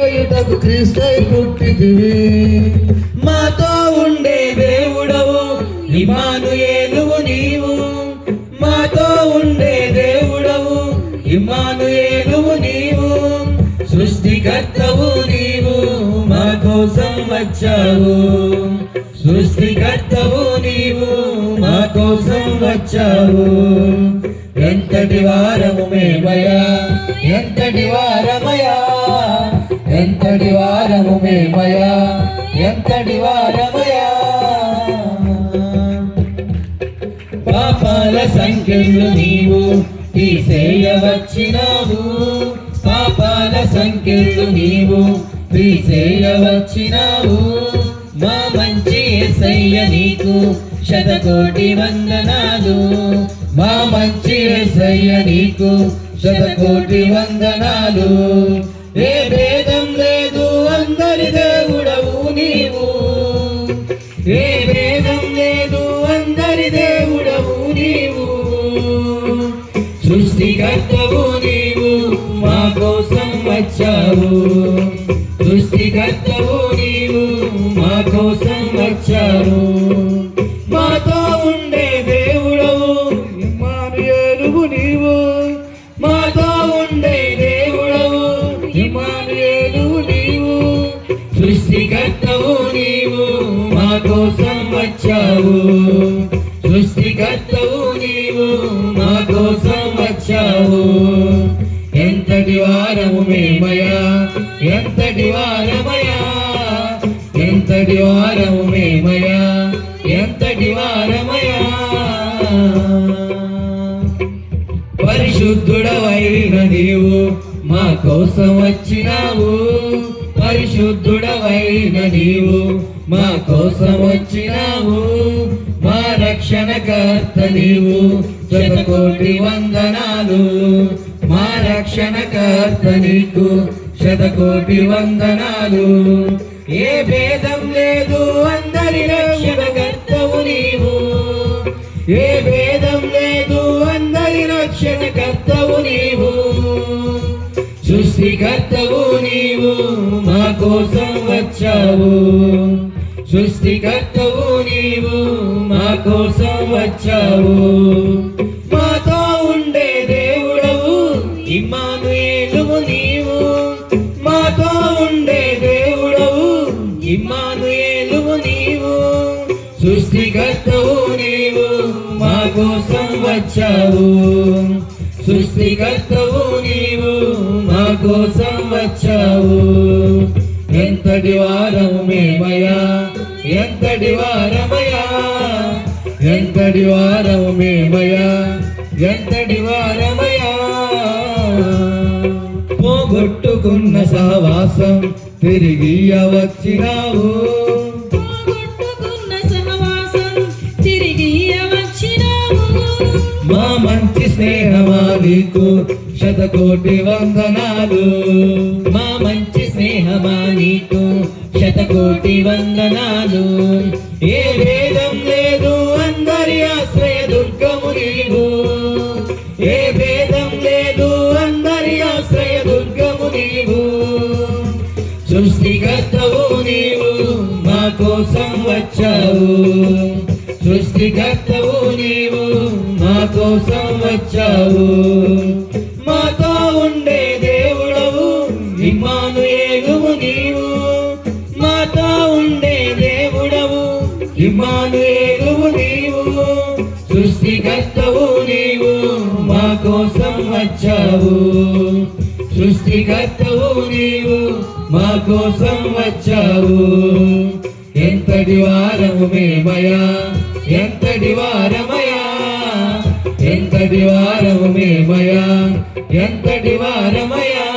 ఇటకు క్రీస్తై పుట్టితివి. మాతో ఉండే దేవుడవు ఇమానుయేలువు నీవు. మాతో ఉండే దేవుడవు ఇమానుయేలువు నీవు. సృష్టికర్తవు నీవు మా కోసం వచ్చావు. సృష్టికర్తవు నీవు మా కోసం వచ్చావు. ఎంతటి వారము మేమయా ఎంతటి వారమయా ఎంతటి వారము మేమయా? ఎంతటి వారమయా? పాపాల సంఖ్యలు నీవు తీసేయవచ్చినావు. పాపాల సంఖ్యలు నీవు తీసేయవచ్చినావు. మా మంచి ఎసయ్య నీకు శతకోటి వందనాలు. మా మంచి ఎసయ్య నీకు శతకోటి వందనాలు. ఏ సృష్టికర్తవు నీవు మా కోసం వచ్చావు. సృష్టికర్తవు నీవు మా కోసం వచ్చావు. మాతో ఉండే దేవుడవు ఇమానుయేలువు నీవు. మాతో ఉండే దేవుడవు ఇమానుయేలువు నీవు. సృష్టికర్తవు నీవు మా కోసం వచ్చావు. ఎంతటి వారము మేమయా ఎంతటి వారమయా ఎంతటి వారము మేమయా ఎంతటి వారమయా పరిశుద్ధుడవైన నీవు మా కోసం వచ్చినావు. పరిశుద్ధుడవైన నీవు మా కోసం వచ్చినావు. మా రక్షణకర్త నీవు. శతకోటి వందనాలు. మా రక్షణకర్త నీకు శతకోటి వందనాలు. ఏ భేదం లేదు అందరి రక్షణకర్తవు నీవు. ఏ భేదం లేదు అందరి రక్షణకర్తవు నీవు. సృష్టికర్తవు నీవు మా కోసం వచ్చావు. సృష్టికర్తవు నీవు మా కోసం వచ్చావు. ఇమ్మానుయేలువు నీవు. మాతో ఉండే దేవుడవు ఇమ్మానుయేలువు నీవు. సృష్టికర్తవు నీవు మా కోసం వచ్చావు. సృష్టికర్తవు నీవు మా కోసం వచ్చావు. ఎంతటి వారము మేమయా ఎంతటి వారమయా ఎంతటి వారము మేమయా ఎంతటి వారమయా పోగొట్టుకున్న సహవాసం తిరిగి వచ్చినావు మా మంచి స్నేహమా నీకు శతకోటి వందనాలు. మా మంచి స్నేహమా నీకు శతకోటి వందనాలు. ఏ భేదం వచ్చావు. సృష్టికర్తవు నీవు మా కోసం వచ్చావు. మాతో ఉండే దేవుడవు ఇమానుయేలువు నీవు. మాతో ఉండే దేవుడవు ఇమానుయేలువు నీవు. సృష్టికర్తవు నీవు మా కోసం వచ్చావు. సృష్టికర్తవు నీవు మా కోసం వచ్చావు. ఎంతటి వారము మేమయా? ఎంతటి వారమయా? ఎంతటి వారము మేమయా? ఎంతటి వారమయా?